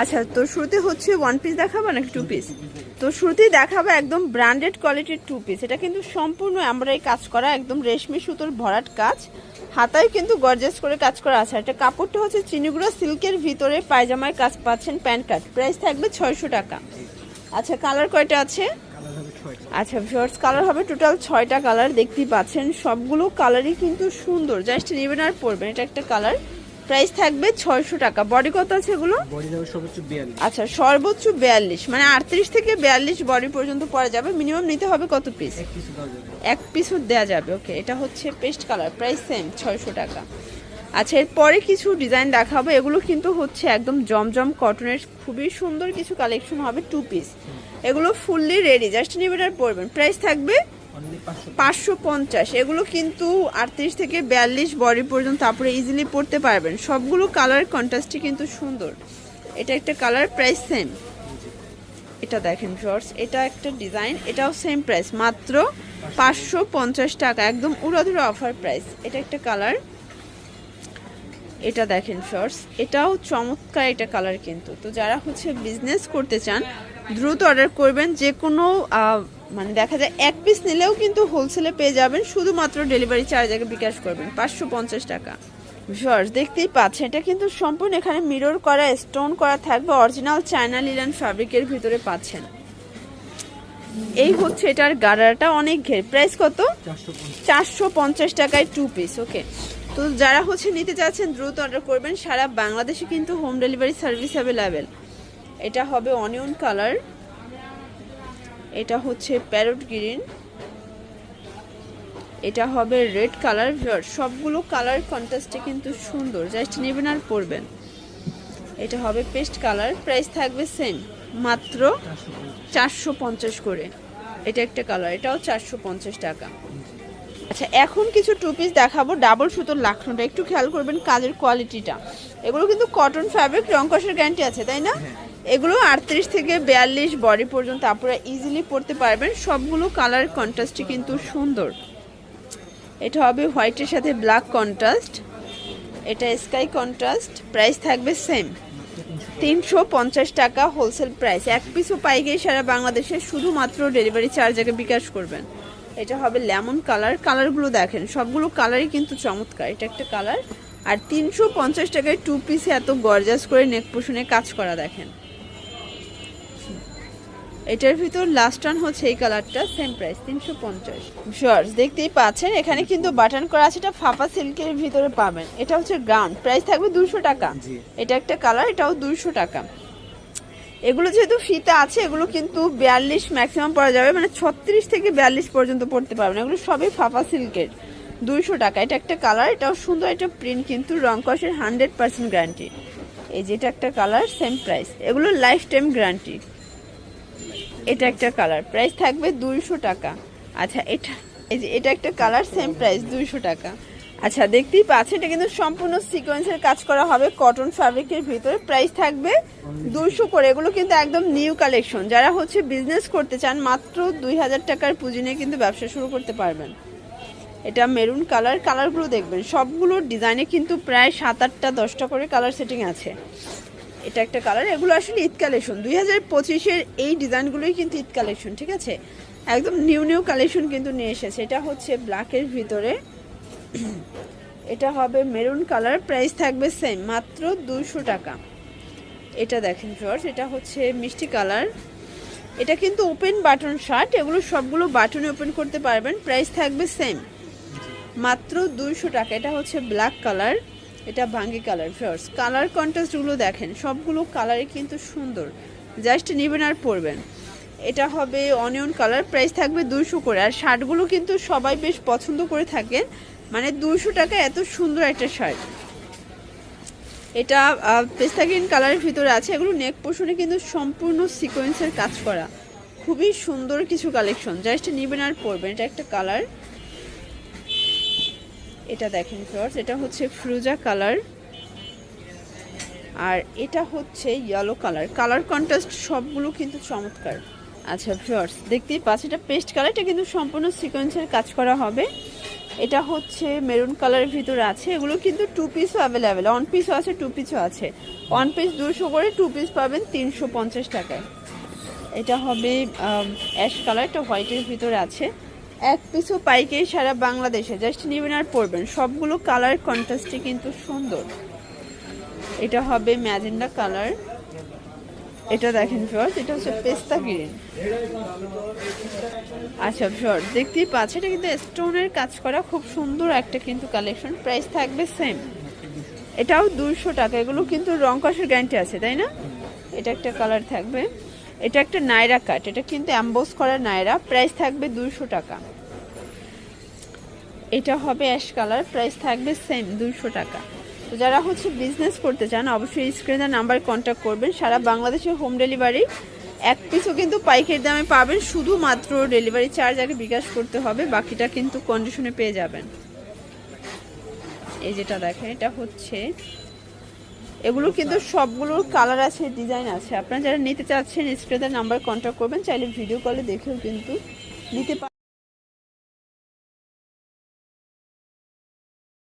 আচ্ছা তো শুরুতে হচ্ছে ওয়ান পিস দেখাবো নাকি টু পিস তো শুরুতেই দেখাবো একদম ব্র্যান্ডেড কোয়ালিটির টু পিস এটা কিন্তু সম্পূর্ণ আমরা এই কাজ করা, একদম রেশমি সুতোর ভরাট কাজ। হাতায় কিন্তু গর্জেস করে কাজ করা আছে। এটা কাপড়টা হচ্ছে চিনিগুড়া সিল্কের ভিতরে পায়জামায় কাজ পাচ্ছেন প্যান্ট কাট প্রাইস থাকবে ছয়শো টাকা। আচ্ছা কালার কয়টা আছে? আচ্ছা ভিউয়ার্স কালার হবে টোটাল ছয়টা কালার দেখতেই পাচ্ছেন। সবগুলো কালারই কিন্তু সুন্দর। জাস্ট নেবেন আর পরবেন। এটা একটা কালার প্রাইস থাকবে ছয়শো টাকা। বডি কত আছে এগুলো? আচ্ছা সর্বোচ্চ বিয়াল্লিশ। মানে আটত্রিশ থেকে বিয়াল্লিশ বডি পর্যন্ত পরা যাবে। মিনিমাম নিতে হবে কত পিস এক পিসও দেওয়া যাবে। ওকে এটা হচ্ছে পেস্ট কালার প্রাইস সেম ছয়শো টাকা। আচ্ছা এরপরে কিছু ডিজাইন দেখাবো। এগুলো কিন্তু হচ্ছে একদম জমজম কটনের খুবই সুন্দর কিছু কালেকশন হবে টু পিস এগুলো ফুললি রেডি জাস্ট নেবেন আর পরবেন। প্রাইস থাকবে পাঁচশো পঞ্চাশ। এগুলো কিন্তু আটত্রিশ থেকে বিয়াল্লিশ বডি পর্যন্ত তারপরে ইজিলি পড়তে পারবেন। সবগুলো কালার কন্ট্রাস্টই কিন্তু সুন্দর। এটা একটা কালার প্রাইস সেম এটা দেখেন শর্টস এটা একটা ডিজাইন এটাও সেম প্রাইস মাত্র পাঁচশো পঞ্চাশ টাকা, একদম উড়াধুরা অফার প্রাইস এটা একটা কালার এটা দেখেন শর্টস এটাও চমৎকার এটা কালার কিন্তু। তো যারা হচ্ছে বিজনেস করতে চান, দ্রুত অর্ডার করবেন। যে কোনো মানে দেখা যায় এক পিস নিলেও কিন্তু হোলসেলে পেয়ে যাবেন শুধুমাত্র ডেলিভারি চার্জ আগে বিকাশ করবেন পাঁচশো পঞ্চাশ টাকা। শর্টস দেখতেই পাচ্ছেন এটা কিন্তু সম্পূর্ণ এখানে মিরর করা স্টোন করা থাকবে অরিজিনাল চায়না লিলান ফ্যাব্রিকের ভিতরে পাচ্ছেন। এই হচ্ছে এটার গাড়াটা অনেক ঘের। প্রাইস কত? চারশো পঞ্চাশ। টাকায় টু পিস ওকে তো যারা হচ্ছে নিতে চাচ্ছেন দ্রুত অর্ডার করবেন সারা বাংলাদেশে কিন্তু হোম ডেলিভারি সার্ভিস অ্যাভেলেবেল এটা হবে অনিয়ন কালার এটা হচ্ছে প্যারট গ্রিন। এটা হবে রেড কালার। সবগুলো কালার কন্ট্রাস্টে কিন্তু সুন্দর। জাস্ট নেবেন আর পরবেন। এটা হবে পেস্ট কালার প্রাইস থাকবে সেম মাত্র চারশো পঞ্চাশ করে। এটা একটা কালার এটাও চারশো পঞ্চাশ টাকা। আচ্ছা এখন কিছু টু পিস দেখাবো। ডাবল সুতোর লাখনোটা একটু খেয়াল করবেন কাজের কোয়ালিটিটা এগুলো কিন্তু কটন ফ্যাব্রিক রং কষের গ্যারান্টি আছে, তাই না? এগুলো আটত্রিশ থেকে বিয়াল্লিশ বডি পর্যন্ত আপনারা ইজিলি পরতে পারবেন। সবগুলো কালার কন্ট্রাস্টই কিন্তু সুন্দর। এটা হবে হোয়াইটের সাথে ব্ল্যাক কন্ট্রাস্ট এটা স্কাই কন্ট্রাস্ট প্রাইস থাকবে সেম তিনশো পঞ্চাশ টাকা হোলসেল প্রাইস এক পিসও পাইকারি সারা বাংলাদেশে শুধুমাত্র ডেলিভারি চার্জ আগে বিকাশ করবেন। এটা হবে লেমন কালার কালারগুলো দেখেন, সবগুলো কালারই কিন্তু চমৎকার। এটা একটা কালার আর তিনশো পঞ্চাশ টাকায় টু পিসে এত গর্জাস করে নেক পোষণে কাজ করা দেখেন। এটার ভিতর লাস্ট টান হচ্ছে এই কালারটা সেম প্রাইস তিনশো পঞ্চাশ। শর্টস দেখতেই পাচ্ছেন এখানে কিন্তু বাটন করা আছে এটা ফাফা সিল্কের ভিতরে পাবেন। এটা হচ্ছে গ্রাউন্ড প্রাইস থাকবে দুশো টাকা। জি। এটা একটা কালার এটাও দুশো টাকা। এগুলো যেহেতু ফিতে আছে এগুলো কিন্তু বিয়াল্লিশ ম্যাক্সিমাম পরা যাবে মানে ছত্রিশ থেকে বিয়াল্লিশ পর্যন্ত পড়তে পারবেন। এগুলো সবই ফাফা সিল্কের দুইশো টাকা। এটা একটা কালার এটাও সুন্দর একটা প্রিন্ট কিন্তু রং কষের হান্ড্রেড পার্সেন্ট গ্যারান্টি এই যেটা একটা কালার সেম প্রাইস এগুলো লাইফ টাইম গ্যারান্টি এটা একটা কালার। প্রাইস থাকবে দুইশো টাকা। আচ্ছা এটা এই যে এটা একটা কালার সেম প্রাইস দুইশো টাকা। আচ্ছা দেখতেই পাচ্ছেন, এটা কিন্তু সম্পূর্ণ সিকোয়েন্সের কাজ করা হবে কটন ফ্যাব্রিকের ভিতরে। প্রাইস থাকবে দুইশো করে। এগুলো কিন্তু একদম নিউ কালেকশন যারা হচ্ছে বিজনেস করতে চান, মাত্র দুই হাজার টাকার পুঁজি নিয়ে কিন্তু ব্যবসা শুরু করতে পারবেন। এটা মেরুন কালার কালারগুলো দেখবেন। সবগুলো ডিজাইনে কিন্তু প্রায় সাত আটটা, দশটা করে কালার সেটিং আছে। এটা একটা কালার এগুলো আসলে ঈদ কালেকশন দুই হাজার পঁচিশের এই ডিজাইনগুলোই কিন্তু ঈদ কালেকশন ঠিক আছে? একদম নিউ নিউ কালেকশন কিন্তু নিয়ে এসেছে। এটা হচ্ছে ব্ল্যাকের ভিতরে। এটা হবে মেরুন কালার প্রাইস থাকবে সেম মাত্র দুশো টাকা। এটা দেখেন ফ্রস এটা হচ্ছে মিষ্টি কালার এটা কিন্তু ওপেন বাটন শার্ট এগুলো সবগুলো বাটনে ওপেন করতে পারবেন প্রাইস থাকবে সেম মাত্র দুইশো টাকা। এটা হচ্ছে ব্ল্যাক কালার এটা ভাঙ্গি কালার ফ্রস কালার কন্ট্রাস্টগুলো দেখেন, সবগুলো কালারই কিন্তু সুন্দর। জাস্ট নেবেন আর পরবেন। এটা হবে অনিয়ন কালার প্রাইস থাকবে দুইশো করে। আর শার্টগুলো কিন্তু সবাই বেশ পছন্দ করে থাকেন। মানে দুইশো টাকা এত সুন্দর একটা শার্ট। এটা পেস্তা গ্রিন কালারের ভিতরে আছে। এগুলো নেক পোর্শনে কিন্তু সম্পূর্ণ সিকোয়েন্সের কাজ করা। খুবই সুন্দর কিছু কালেকশন জাস্ট নেবেন আর পরবেন। এটা একটা কালার এটা দেখেন ফ্লোয়ার্স এটা হচ্ছে ফ্রুজা কালার আর এটা হচ্ছে ইয়েলো কালার কালার কন্ট্রাস্ট সবগুলো কিন্তু চমৎকার। আচ্ছা ফ্লোয়ার্স দেখতেই পাচ্ছি এটা পেস্ট কালার এটা কিন্তু সম্পূর্ণ সিকোয়েন্সের কাজ করা হবে। এটা হচ্ছে মেরুন কালারের ভিতরে আছে, এগুলো কিন্তু টু পিসও অ্যাভেলেবেল ওয়ান পিসও আছে টু পিসও আছে। ওয়ান পিস দুশো করে টু পিস পাবেন তিনশো পঞ্চাশ টাকায়। এটা হবে অ্যাশ কালার এটা হোয়াইটের ভিতরে আছে। এক পিছু পাইকারি সারা বাংলাদেশে। জাস্ট নেবেন আর পরবেন। সবগুলো কালার কন্ট্রাস্টে কিন্তু সুন্দর। এটা হবে ম্যাজেন্ডা কালার এটা দেখেন ফিওর এটা হচ্ছে পেস্তা গ্রিন আচ্ছা ফিওর দেখতেই পাচ্ছেন, এটা কিন্তু স্টোনের কাজ করা, খুব সুন্দর একটা কিন্তু কালেকশন প্রাইস থাকবে সেম এটাও দুইশো টাকা, এগুলো কিন্তু রং কষের গ্যারান্টি আছে, তাই না? এটা একটা কালার থাকবে। এটা একটা নায়রা কাট এটা কিন্তু অ্যাম্বোস করা নায়রা। প্রাইস থাকবে দুইশো টাকা। এটা হবে অ্যাশ কালার প্রাইস থাকবে সেম দুইশো টাকা। তো যারা হচ্ছে বিজনেস করতে চান, অবশ্যই স্ক্রিনের নাম্বার কন্ট্যাক্ট করবেন। সারা বাংলাদেশে হোম ডেলিভারি এক পিসও কিন্তু পাইকারি দামে পাবেন। শুধুমাত্র ডেলিভারি চার্জ আগে বিকাশ করতে হবে, বাকিটা কিন্তু কন্ডিশনে পেয়ে যাবেন। এই যেটা দেখেন, এটা হচ্ছে এগুলো কিন্তু সবগুলোর কালার আছে ডিজাইন আছে। আপনারা যারা নিতে চাচ্ছেন স্ক্রিনে নাম্বার কন্ট্যাক্ট করবেন চাইলে ভিডিও কলে দেখেও কিন্তু নিতে পারেন